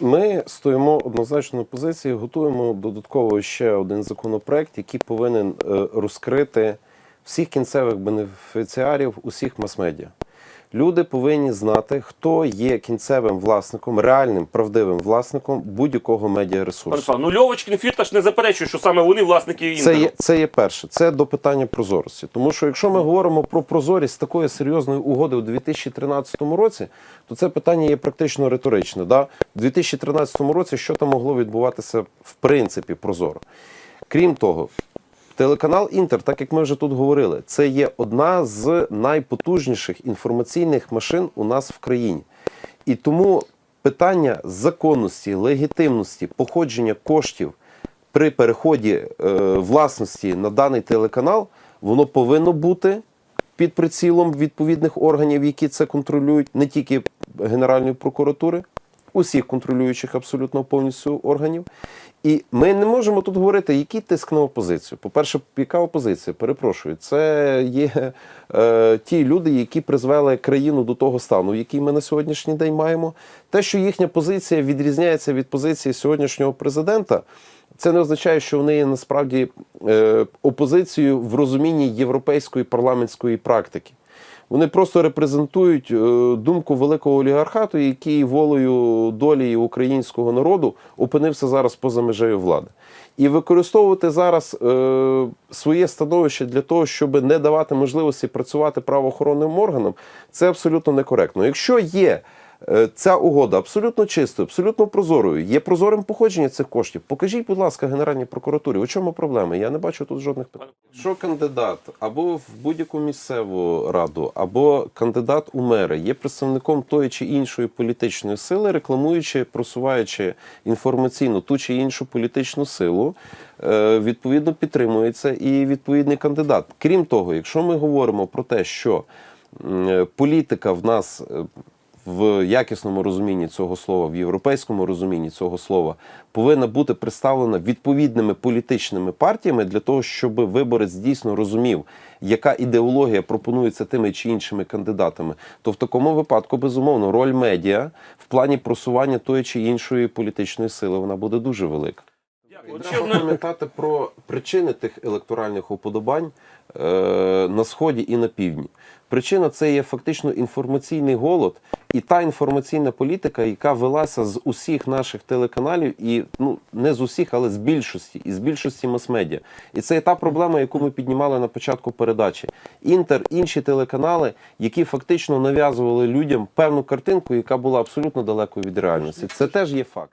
Ми стоїмо однозначно на позиції, готуємо додатково ще один законопроект, який повинен е, розкрити всіх кінцевих бенефіціарів усіх мас-медіа. Люди повинні знати, хто є кінцевим власником, реальним правдивим власником будь-якого медіаресурсу. Ну Льовочкін Фірташ не заперечує, що саме вони власники Це є, це є перше. Це до питання прозорості. Тому що якщо ми говоримо про прозорість такої серйозної угоди у 2013 році, то це питання є практично риторичне. Да? У 2013 році що там могло відбуватися в принципі прозоро? Крім того, телеканал Інтер, так як ми вже тут говорили, це є одна з найпотужніших інформаційних машин у нас в країні. І тому питання законності, легітимності, походження коштів при переході е, власності на даний телеканал, воно повинно бути під прицілом відповідних органів, які це контролюють, не тільки Генеральної прокуратури, усіх контролюючих абсолютно повністю органів. І ми не можемо тут говорити, який тиск на опозицію. По-перше, яка опозиція? Перепрошую, це є е, ті люди, які призвели країну до того стану, який ми на сьогоднішній день маємо. Те, що їхня позиція відрізняється від позиції сьогоднішнього президента, це не означає, що вони є насправді е, опозицією в розумінні європейської парламентської практики. Вони просто репрезентують е, думку великого олігархату, який волею долі українського народу опинився зараз поза межею влади. І використовувати зараз е, своє становище для того, щоб не давати можливості працювати правоохоронним органам, це абсолютно некоректно. Якщо є ця угода абсолютно чистою, абсолютно прозорою, є прозорим походження цих коштів, покажіть, будь ласка, Генеральній прокуратурі, у чому проблема? Я не бачу тут жодних питань. Що кандидат або в будь-яку місцеву раду, або кандидат у мери є представником тої чи іншої політичної сили, рекламуючи, просуваючи інформаційно ту чи іншу політичну силу, е, відповідно підтримується і відповідний кандидат. Крім того, якщо ми говоримо про те, що е, політика в нас е, в якісному розумінні цього слова, в європейському розумінні цього слова, повинна бути представлена відповідними політичними партіями для того, щоб виборець дійсно розумів, яка ідеологія пропонується тими чи іншими кандидатами, то в такому випадку, безумовно, роль медіа в плані просування тої чи іншої політичної сили вона буде дуже велика. Треба пам'ятати про причини тих електоральних уподобань на сході і на півдні. Причина це є фактично інформаційний голод і та інформаційна політика, яка велася з усіх наших телеканалів, і ну не з усіх, але з більшості, і з більшості мас-медіа. І це є та проблема, яку ми піднімали на початку передачі. Інтер, інші телеканали, які фактично нав'язували людям певну картинку, яка була абсолютно далекою від реальності. Це теж є факт.